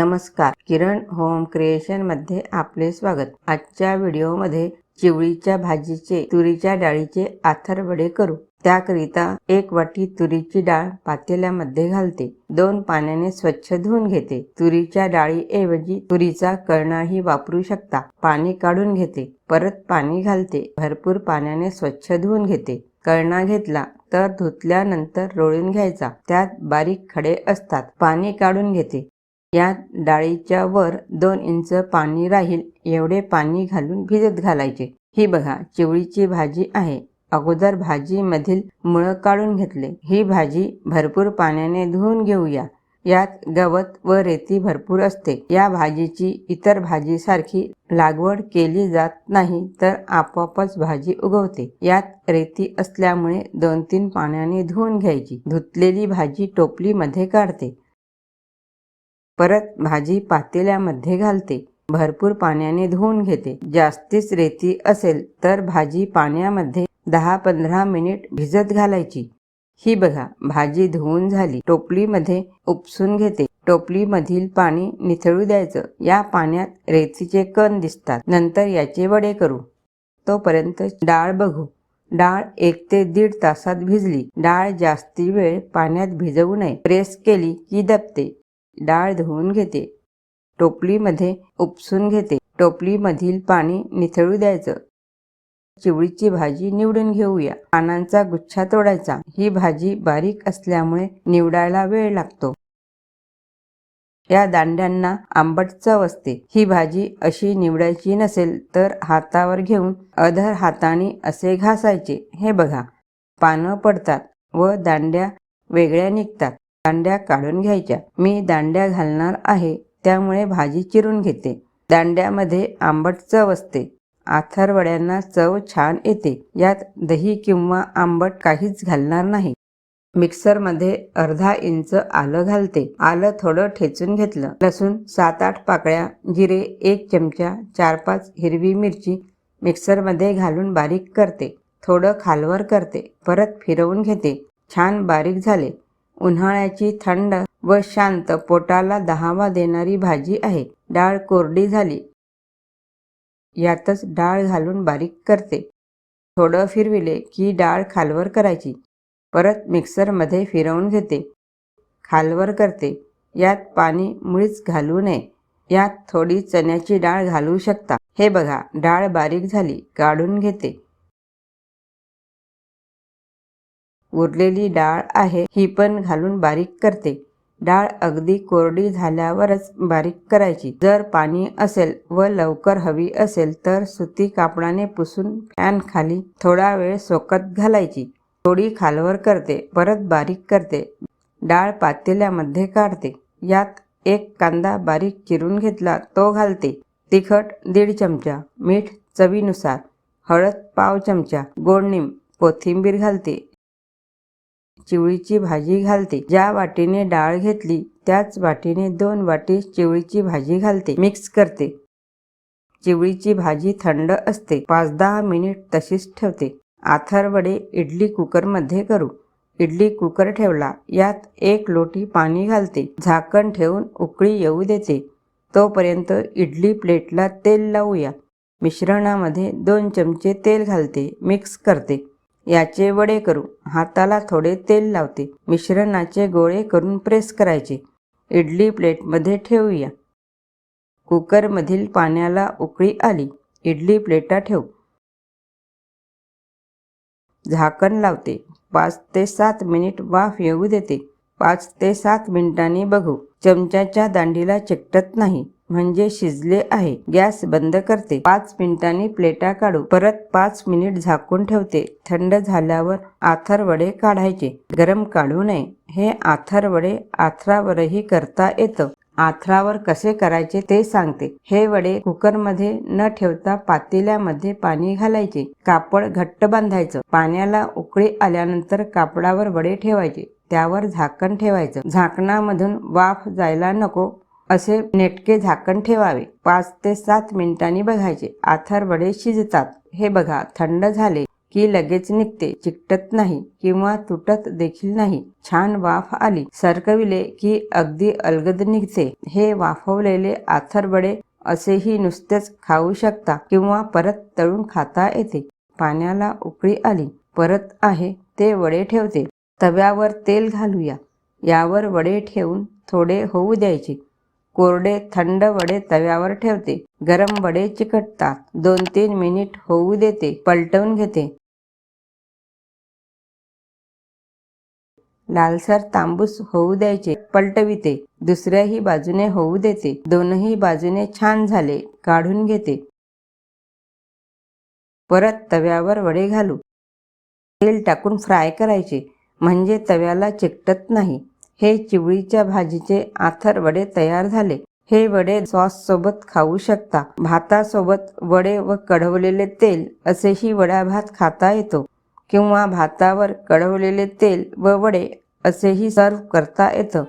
नमस्कार. किरण होम क्रिएशनमध्ये आपले स्वागत. आजच्या व्हिडिओमध्ये चिवळीच्या भाजीचे तुरीच्या डाळीचे आथरवडे करू. त्याकरिता एक वाटी तुरीची डाळ पातेल्यामध्ये घालते. दोन पाण्याने स्वच्छ धुवून घेते. तुरीच्या डाळीऐवजी तुरीचा कळणाही वापरू शकता. पाणी काढून घेते. परत पाणी घालते. भरपूर पाण्याने स्वच्छ धुवून घेते. कळणा घेतला तर धुतल्यानंतर रोळून घ्यायचा. त्यात बारीक खडे असतात. पाणी काढून घेते. यात डाळीच्या वर दोन इंच पाणी राहील एवढे पाणी घालून भिजत घालायचे. ही बघा चिवळीची भाजी आहे. अगोदर भाजीमधील मुळं काढून घेतले. ही भाजी भरपूर पाण्याने धुवून घेऊया. यात गवत व रेती भरपूर असते. या भाजीची इतर भाजीसारखी लागवड केली जात नाही तर आपोआपच भाजी उगवते. यात रेती असल्यामुळे दोन तीन पाण्याने धुवून घ्यायची. धुतलेली भाजी टोपलीमध्ये काढते. परत भाजी पातेल्यामध्ये घालते. भरपूर पाण्याने धुवून घेते. जास्तीच रेती असेल तर भाजी पाण्यामध्ये दहा पंधरा मिनिट भिजत घालायची. ही बघा भाजी धुवून झाली. टोपलीमध्ये उपसून घेते. टोपलीमधील पाणी निथळू द्यायचं. या पाण्यात रेतीचे कण दिसतात. नंतर याचे वडे करू. तोपर्यंत डाळ बघू. डाळ एक ते दीड तासात भिजली. डाळ जास्ती वेळ पाण्यात भिजवू नये. प्रेस केली की दबते. डाळ धुवून घेते. टोपलीमध्ये उपसून घेते. टोपलीमधील पाणी निथळू द्यायचं. चिवळीची भाजी निवडून घेऊया. पानांचा गुच्छा तोडायचा. ही भाजी बारीक असल्यामुळे निवडायला वेळ लागतो. या दांड्यांना आंबट चव असते ही भाजी अशी निवडायची नसेल तर हातावर घेऊन अधर हाताने असे घासायचे. हे बघा. पानं पडतात व दांड्या वेगळ्या निघतात. दांड्या काढून घ्यायच्या. मी दांड्या घालणार आहे त्यामुळे भाजी चिरून घेते. दांड्यामध्ये आंबट चव असते. आथरवड्यांना चव छान येते. यात दही किंवा आंबट काहीच घालणार नाही. मिक्सरमध्ये अर्धा इंच आलं घालते. आलं थोडं ठेचून घेतलं. लसूण सात आठ पाकळ्या जिरे एक चमचा चार पाच हिरवी मिरची मिक्सरमध्ये घालून बारीक करते. थोडं खालवर करते. परत फिरवून घेते. छान बारीक झाले. उन्हाळ्याची थंड व शांत पोटाला दहावा देणारी भाजी आहे. डाळ कोरडी झाली. यातच डाळ घालून बारीक करते. थोडं फिरविले की डाळ खालवर करायची. परत मिक्सरमध्ये फिरवून घेते. खालवर करते. यात पाणी मुळीच घालू नये. यात थोडी चण्याची डाळ घालू शकता. हे बघा डाळ बारीक झाली काढून घेते. उरलेली डाळ आहे ही पण घालून बारीक करते. डाळ अगदी कोरडी झाल्यावरच बारीक करायची. जर पाणी असेल व लवकर हवी असेल तर सुती कापडाने पुसून फॅन खाली थोडा वेळ सोकत घालायची. थोडी खालवर करते परत बारीक करते. डाळ पातेल्यामध्ये काढते. यात एक कांदा बारीक चिरून घेतला तो घालते. तिखट दीड चमचा मीठ चवीनुसार हळद पाव चमचा गोडनिम कोथिंबीर घालते. चिवळीची भाजी घालते. ज्या वाटीने डाळ घेतली त्याच वाटीने दोन वाटी चिवळीची भाजी घालते. मिक्स करते. चिवळीची भाजी थंड असते. पाच दहा मिनिट तशीच ठेवते. आथरवडे इडली कुकरमध्ये करू. इडली कुकर ठेवला यात एक लोटी पाणी घालते. झाकण ठेवून उकळी येऊ देते. तोपर्यंत इडली प्लेटला तेल लावूया. मिश्रणामध्ये दोन चमचे तेल घालते. मिक्स करते. याचे वडे करू. हाताला थोडे तेल लावते. मिश्रणाचे गोळे करून प्रेस करायचे. इडली प्लेटमध्ये ठेवूया. कुकरमधील पाण्याला उकळी आली. इडली प्लेटा ठेवू. झाकण लावते. पाच ते सात मिनिट वाफ येऊ देते. पाच ते सात मिनिटांनी बघू. चमच्याच्या दांडीला चिकटत नाही. म्हणजे शिजले आहे. गॅस बंद करते. पाच मिनिटांनी प्लेटा काढू. परत पाच मिनिट झाकून ठेवते. थंड झाल्यावर आथर वडे काढायचे. गरम काढू नये. हे आथर वडे आथरावरही करता येतं. आथरावर कसे करायचे ते सांगते. हे वडे कुकरमध्ये न ठेवता पातेल्यामध्ये पाणी घालायचे. कापड घट्ट बांधायचं. पाण्याला उकळी आल्यानंतर कापडावर वडे ठेवायचे. त्यावर झाकण ठेवायचं. झाकणामधून वाफ जायला नको. असे नेटके झाकण ठेवावे. पाच ते सात मिनिटांनी बघायचे. आथर वडे शिजतात. हे बघा थंड झाले की लगेच निघते. चिकटत नाही किंवा तुटत देखील नाही. छान वाफ आली. सरकविले की अगदी अलगद निघते. हे वाफवलेले आथरवडे असेही नुसतेच खाऊ शकता किंवा परत तळून खाता येते. पाण्याला उकळी आली. परत आहे ते वडे ठेवते. तव्यावर तेल घालूया. यावर वडे ठेवून थोडे होऊ द्यायचे. कोरडे थंड वडे तव्यावर ठेवते. गरम वडे चिकटतात. दोन तीन मिनिट होऊ देते. पलटवून घेते. लालसर तांबूस होऊ द्यायचे. पलटविते. दुसऱ्याही बाजूने होऊ देते. दोनही बाजूने छान झाले. काढून घेते. परत तव्यावर वडे घालू. तेल टाकून फ्राय करायचे. म्हणजे तव्याला चिकटत नाही. हे चिवळीच्या भाजीचे आथर वडे तयार झाले. हे वडे सॉस सोबत खाऊ शकता. भातासोबत वडे व कढवलेले तेल असेही वडा भात खाता येतो किंवा भातावर कढवलेले तेल व वडे असेही सर्व करता येतं.